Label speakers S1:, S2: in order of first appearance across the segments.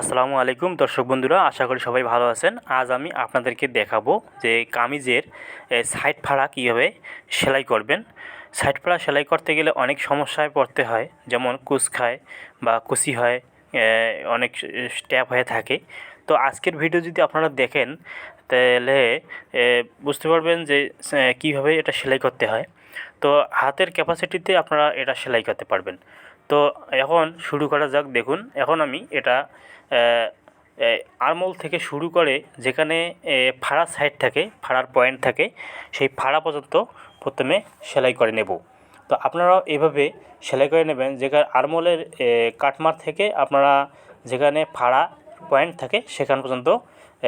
S1: আসসালামু আলাইকুম, দর্শক বন্ধুরা, আশা করি সবাই ভালো আছেন। আজ আমি আপনাদেরকে দেখাবো যে কামিজের সাইড ফাড়া কীভাবে সেলাই করবেন। সাইড ফাড়া সেলাই করতে গেলে অনেক সমস্যায় পড়তে হয়, যেমন কুচ খায় বা কুচি হয় অনেক স্ট্যাপ হয়ে থাকে। তো আজকের ভিডিও যদি আপনারা দেখেন, তাহলে বুঝতে পারবেন যে কীভাবে এটা সেলাই করতে হয়। তো হাতের ক্যাপাসিটিতে আপনারা এটা সেলাই করতে পারবেন। তো এখন শুরু করা যাক, দেখুন, এখন আমি এটা আরমোল থেকে শুরু করে যেখানে ফাড়া সাইড থাকে, ফাড়ার পয়েন্ট থাকে, সেই ফাড়া পর্যন্ত প্রথমে সেলাই করে নেব। তো আপনারাও এভাবে সেলাই করে নেবেন, যেখানে আরমোলের কাটমার থেকে আপনারা যেখানে ফাড়া পয়েন্ট থাকে, সেখান পর্যন্ত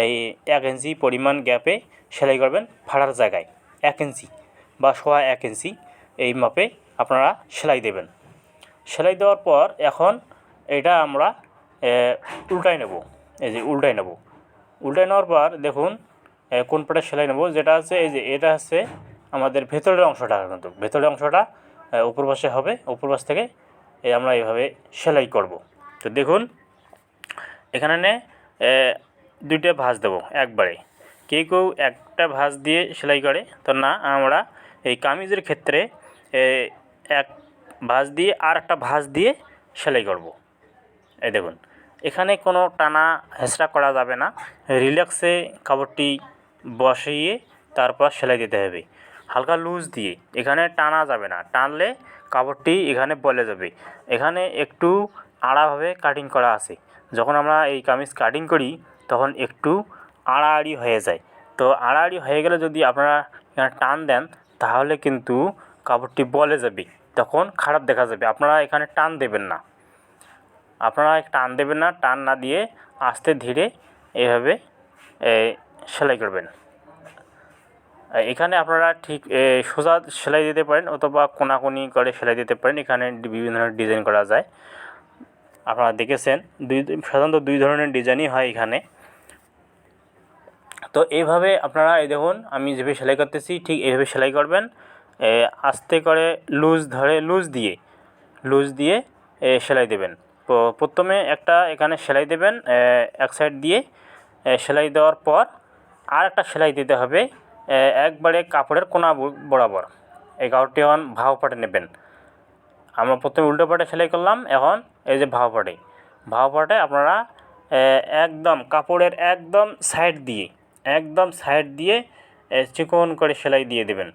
S1: এই এক ইঞ্চি পরিমাণ গ্যাপে সেলাই করবেন ফাড়ার জায়গায়, এক ইঞ্চি বা সোয়া এক ইঞ্চি, এই মাপে আপনারা সেলাই দেবেন। সেলাই দেওয়ার পর এখন এটা আমরা উল্টাই নেব। এই যে উল্টাই নেব। উল্টাই নেওয়ার পর দেখুন কোন পাটে সেলাই নেব? যেটা আছে, এই যে এটা হচ্ছে আমাদের ভেতরের অংশটা কিন্তু। ভেতরের অংশটা উপর পাশে হবে। উপর পাশ থেকে আমরা এইভাবে সেলাই করব। তো দেখুন, এখানে নে দুইটা ভাঁজ দেবো একবারে। কেউ কেউ একটা ভাঁজ দিয়ে সেলাই করে। তো না, আমরা এই কামিজের ক্ষেত্রে এক ভাঁজ দিয়ে আর একটা ভাঁজ দিয়ে সেলাই করব। এই দেখুন, এখানে কোনো টানা হেঁচড়া করা যাবে না। রিল্যাক্সে কাপড়টি বসিয়ে তারপর সেলাই দিতে হবে। হালকা লুজ দিয়ে, এখানে টানা যাবে না। টানলে কাপড়টি এখানে বলে যাবে। এখানে একটু আড়াভাবে কাটিং করা আছে। যখন আমরা এই কামিজ কাটিং করি, তখন একটু আড়াআড়ি হয়ে যায়। তো আড়াআড়ি হয়ে গেলে যদি আপনারা টান দেন, তাহলে কিন্তু কাপড়টি বলে যাবে। তখন খারাপ দেখা যাবে। আপনারা এখানে টান দেবেন না। আপনারা টান দেবেন না, টান না দিয়ে আস্তে ধীরে এভাবে সেলাই করবেন। এখানে আপনারা ঠিক সোজা সেলাই দিতে পারেন অথবা কোনাকুনি করে সেলাই দিতে পারেন। এখানে বিভিন্ন ধরনের ডিজাইন করা যায়। আপনারা দেখেছেন, দুই, সাধারণত দুই ধরনের ডিজাইনই হয় এখানে। তো এইভাবে আপনারা, এই দেখুন, আমি যেভাবে সেলাই করতেছি, ঠিক এইভাবে সেলাই করবেন। আস্তে করে লুজ ধরে, লুজ দিয়ে লুজ দিয়ে সেলাই দেবেন। প্রথমে একটা এখানে সেলাই দেবেন এক সাইড দিয়ে সেলাই দেওয়ার পর আর একটা সেলাই দিতে হবে একবারে কাপড়ের কোনা বরাবর। এই কাপড়টি এখন ভাও পাটে নেবেন। আমরা প্রথমে উল্টো পাটে সেলাই করলাম, এখন এই যে ভাও পাটে। ভাও পাটে আপনারা একদম কাপড়ের একদম সাইড দিয়ে, একদম সাইড দিয়ে চিকন করে সেলাই দিয়ে দেবেন।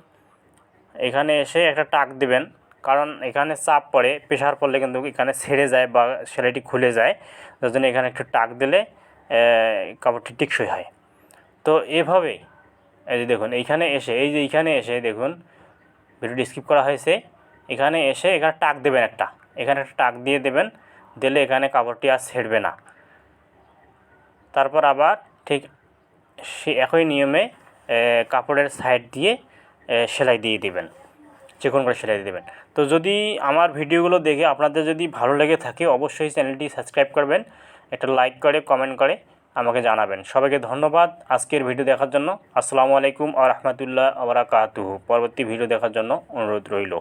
S1: এখানে এসে একটা টাক দিবেন। কারণ এখানে চাপ পড়ে প্রেশার পড়লে কিন্তু এখানে ছেড়ে যায় বা সেলাইটি খুলে যায়। যার জন্য এখানে একটু টাক দিলে কাপড়টি টিকসই হয়। তো এভাবে, এই যে দেখুন, এইখানে এসে, এই যে এইখানে এসে দেখুন, ভিডিওটি স্কিপ করা হয়েছে। এখানে এসে এখানে টাক দেবেন একটা। এখানে একটা টাক দিয়ে দেবেন, দিলে এখানে কাপড়টি আর ছেড়বে না। তারপর আবার ঠিক সে একই নিয়মে কাপড়ের সাইড দিয়ে সেলাই দিয়ে দিবেন। চিকন করে সেলাই দিয়ে দেবেন। তো যদি আমার ভিডিওগুলো দেখে আপনাদের যদি ভালো লেগে থাকে, অবশ্যই চ্যানেলটি সাবস্ক্রাইব করবেন, একটা লাইক করে, কমেন্ট করে আমাকে জানাবেন। সবাইকে ধন্যবাদ আজকের ভিডিও দেখার জন্য। আসসালামু আলাইকুম আ রহমতুল্লাহ আবরাকাতু পরবর্তী ভিডিও দেখার জন্য অনুরোধ রইল।